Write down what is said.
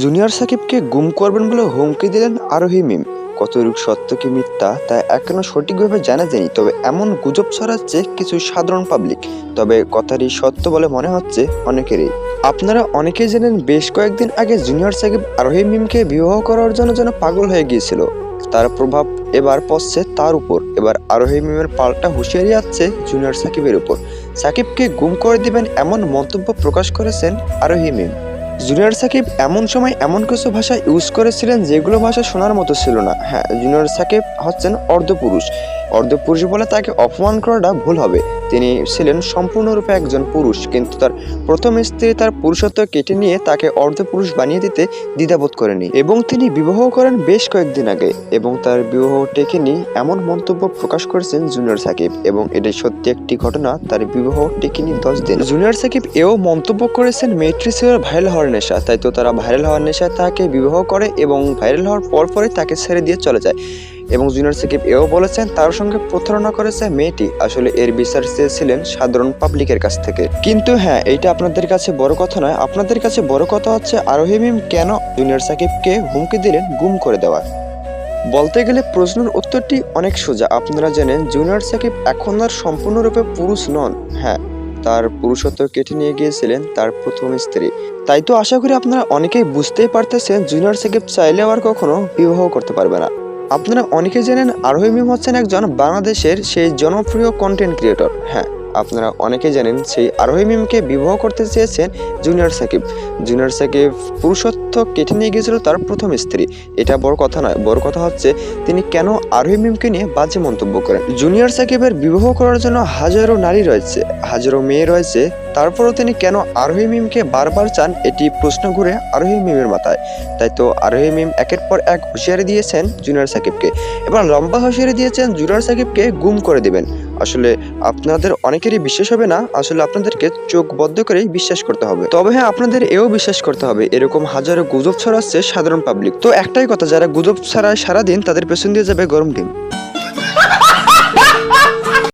Junior সাকিবকে গুম করবেন বলে হুমকি দিলেন আরোহী মিম। কতটুকু সত্য কি মিথ্যা, তা এখনও সঠিকভাবে জানা যায়নি, তবে এমন গুজব ছড়াচ্ছে কিছু সাধারণ পাবলিক তবে কথাটি সত্য বলে মনে হচ্ছে অনেকেরই। আপনারা অনেকেই জানেন, বেশ কয়েকদিন আগে জুনিয়র সাকিব আরোহী মিমকে বিবাহ করার জন্য যেন পাগল হয়ে গিয়েছিল। তার প্রভাব এবার পড়ছে তার উপর। এবার আরোহী মিমের পাল্টা হুঁশিয়ারি আসছে জুনিয়র সাকিবের উপর। সাকিবকে গুম করে দিবেন এমন মন্তব্য প্রকাশ করেছেন আরোহী মিম। জুনিয়র সাকিব এমন সময় এমন কিছু ভাষা ইউজ করেছিলেন যেগুলো ভাষা শোনার মতো ছিল না। হ্যাঁ জুনিয়র সাকিব হচ্ছেন অর্ধপুরুষ। অর্ধপুরুষ বলে তাকে অপমান করাটা ভুল হবে। তিনি ছিলেন সম্পূর্ণরূপে একজন পুরুষ, কিন্তু তার প্রথম স্ত্রী তার পুরুষত্ব কেটে নিয়ে তাকে অর্ধপুরুষ বানিয়ে দিতে দ্বিধাবোধ করেনি এবং তিনি বিবাহ করেন বেশ কয়েকদিন আগে এবং তার বিবাহ টেকেনি এমন মন্তব্য প্রকাশ করেছেন জুনিয়র সাকিব এবং এটি সত্যি একটি ঘটনা, তার বিবাহ টেকেনি দশ দিন। জুনিয়র সাকিব এও মন্তব্য করেছেন সিরিয়াল ভাইরাল হওয়ার নেশা। তাই তো তারা ভাইরাল হওয়ার নেশায় তাকে বিবাহ করে এবং ভাইরাল হওয়ার পর পরে তাকে ছেড়ে দিয়ে চলে যায়। এবং জুনিয়র সাকিব এও বলেছেন তার সঙ্গে প্রতারণা করেছে মেয়েটি। আসলে এর বিচার চেয়েছিলেন সাধারণ পাবলিকের কাছ থেকে। কিন্তু হ্যাঁ এটা আপনাদের কাছে বড় কথা নয়। আপনাদের কাছে বড় কথা হচ্ছে, আরোহী মিম কেন জুনিয়র সাকিবকে হুমকি দিলেন গুম করে দেওয়ার? বলতে গেলে প্রশ্নের উত্তরটি অনেক সোজা। আপনারা জানেন জুনিয়র সাকিব এখন আর সম্পূর্ণরূপে পুরুষ নন। হ্যাঁ তার পুরুষত্ব কেটে নিয়ে গিয়েছিলেন তার প্রথম স্ত্রী। তাই তো আশা করি আপনারা অনেকেই বুঝতেই পারতেছেন, জুনিয়র সাকিব চাইলে আর কখনো বিবাহ করতে পারবে না। আপনারা অনেকে জানেন আরোহী মিম হচ্ছেন একজন বাংলাদেশের সেই জনপ্রিয় কন্টেন্ট ক্রিয়েটর হ্যাঁ আপনারা অনেকে জানেন সেই আরোহী মিমকে বিবাহ করতে চেয়েছেন জুনিয়র সাকিব। জুনিয়র সাকিব পুরুষত্ব কেটে নিয়ে গিয়েছিল তার প্রথম স্ত্রী। এটা বড় কথা নয়, বড় কথা হচ্ছে তিনি কেন আরোহী মিমকে নিয়ে বাজে মন্তব্য করেন? জুনিয়র সাকিবের বিবাহ করার জন্য হাজারো নারী রয়েছে, হাজারো মেয়ে রয়েছে। তারপরও তিনি কেন আরোহী মিমকে বারবার চান এটি প্রশ্ন ঘুরে আরোহী মিমের মাথায়। তাই তো আরোহী মিম একের পর এক হুঁশিয়ারি দিয়েছেন জুনিয়র সাকিবকে। এবার লম্বা হুঁশিয়ারি দিয়েছেন জুনিয়র সাকিবকে গুম করে দিবেন। আসলে আপনাদের অনেকেরই বিশ্বাস হবে না, আসলে আপনাদেরকে চোখ বদ্ধ করেই বিশ্বাস করতে হবে। তবে হ্যাঁ আপনাদের এও বিশ্বাস করতে হবে, এরকম হাজারো গুজব ছড়াচ্ছে সাধারণ পাবলিক তো একটাই কথা, যারা গুজব ছাড়ায় সারাদিন তাদের পেছন দিয়ে যাবে গরম ডিম।